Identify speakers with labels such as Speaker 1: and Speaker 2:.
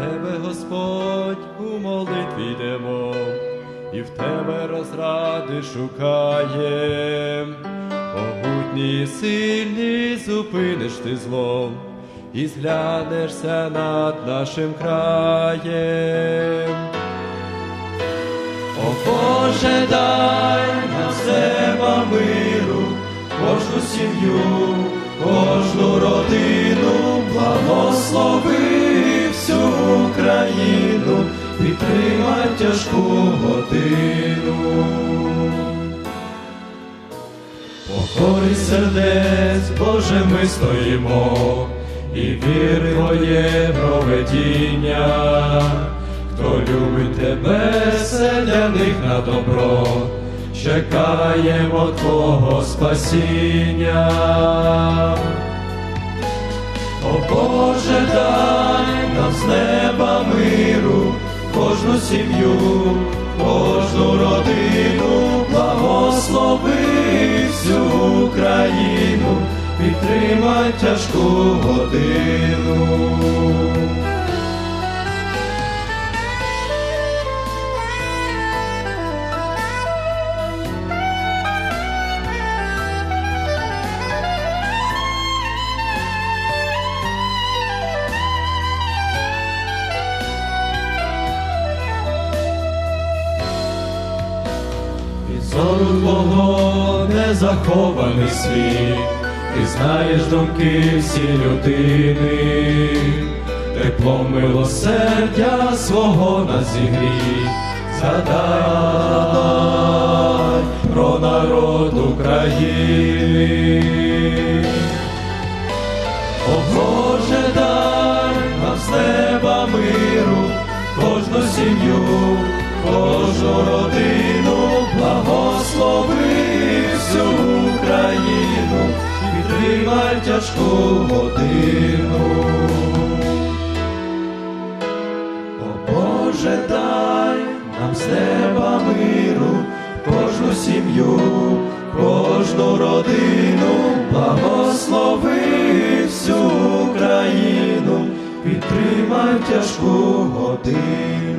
Speaker 1: тебе, Господь, у молитві йдемо, і в тебе розради шукаєм. Могутній і сильний зупиниш ти злом, і зглянешся над нашим краєм. О Боже, дай нам з неба миру, кожну сім'ю, кожну підтримай тяжку годину. Покорі сердець, Боже, ми стоїмо, і віри Твоє проведіння, хто любить тебе, все для них на добро, чекаємо Твого спасіння. О Боже, дай нам з неба миру, кожну сім'ю, кожну родину, благослови всю Україну, підтримай тяжку годину. Зору Твого не захований світ, ти знаєш думки всі людини, тепло милосердя свого на зігрій, згадай про народ України. О Боже, дай нам з неба миру, кожну сім'ю, кожну родину, тяжку годину. О Боже, дай нам з неба миру, кожну сім'ю, кожну родину, благослови всю Україну, підтримай тяжку годину.